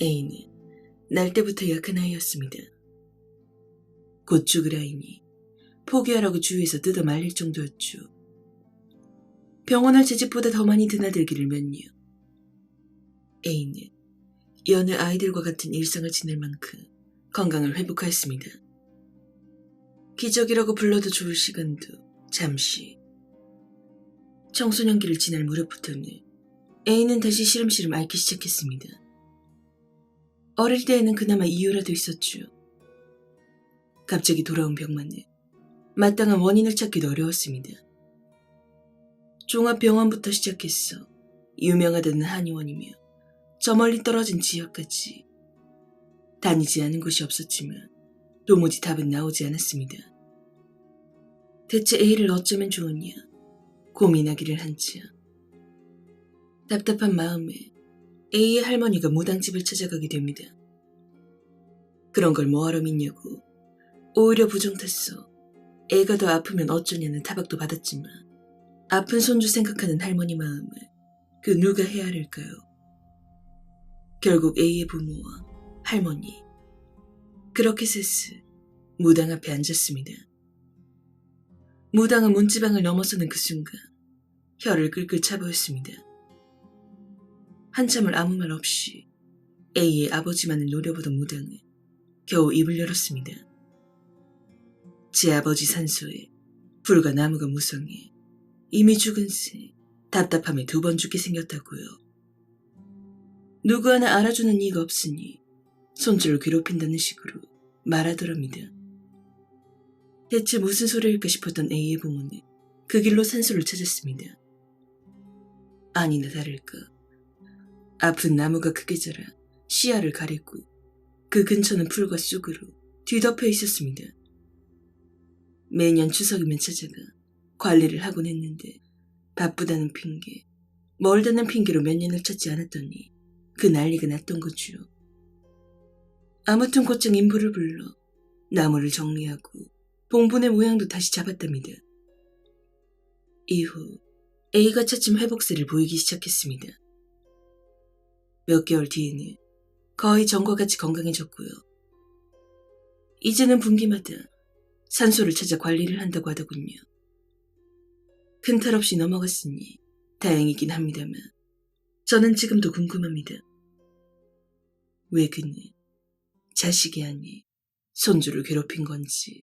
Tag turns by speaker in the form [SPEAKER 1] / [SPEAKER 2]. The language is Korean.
[SPEAKER 1] A는 날 때부터 약한 아이였습니다. 곧 죽을 아이니 포기하라고 주위에서 뜯어 말릴 정도였죠. 병원을 제 집보다 더 많이 드나들기를 몇 년. A는 여느 아이들과 같은 일상을 지낼 만큼 건강을 회복하였습니다. 기적이라고 불러도 좋을 시간도 잠시. 청소년기를 지날 무렵부터는 A는 다시 시름시름 앓기 시작했습니다. 어릴 때에는 그나마 이유라도 있었죠. 갑자기 돌아온 병만은 마땅한 원인을 찾기도 어려웠습니다. 종합병원부터 시작했어 유명하다는 한의원이며 저 멀리 떨어진 지역까지 다니지 않은 곳이 없었지만 도무지 답은 나오지 않았습니다. 대체 A를 어쩌면 좋으냐 고민하기를 한참 답답한 마음에 A의 할머니가 무당집을 찾아가게 됩니다. 그런 걸 뭐하러 믿냐고 오히려 부정 탔어. 애가 더 아프면 어쩌냐는 타박도 받았지만 아픈 손주 생각하는 할머니 마음을 그 누가 헤아릴까요? 결국 A의 부모와 할머니 그렇게 셋을 무당 앞에 앉았습니다. 무당은 문지방을 넘어서는 그 순간 혀를 끌끌 차보였습니다. 한참을 아무 말 없이 A의 아버지만을 노려보던 무당은 겨우 입을 열었습니다. 제 아버지 산소에 불과 나무가 무성해 이미 죽은 새 답답함에 두 번 죽게 생겼다고요. 누구 하나 알아주는 이가 없으니 손주를 괴롭힌다는 식으로 말하더랍니다. 대체 무슨 소리일까 싶었던 A의 부모는 그 길로 산소를 찾았습니다. 아니나 다를까 아픈 나무가 크게 자라 시야를 가리고 그 근처는 풀과 쑥으로 뒤덮여 있었습니다. 매년 추석이면 찾아가 관리를 하곤 했는데 바쁘다는 핑계, 멀다는 핑계로 몇 년을 찾지 않았더니 그 난리가 났던 거죠. 아무튼 곧장 인부를 불러 나무를 정리하고 봉분의 모양도 다시 잡았답니다. 이후 A가 차츰 회복세를 보이기 시작했습니다. 몇 개월 뒤에는 거의 전과 같이 건강해졌고요. 이제는 분기마다 산소를 찾아 관리를 한다고 하더군요. 큰 탈 없이 넘어갔으니 다행이긴 합니다만 저는 지금도 궁금합니다. 왜 그는 자식이 아닌 손주를 괴롭힌 건지.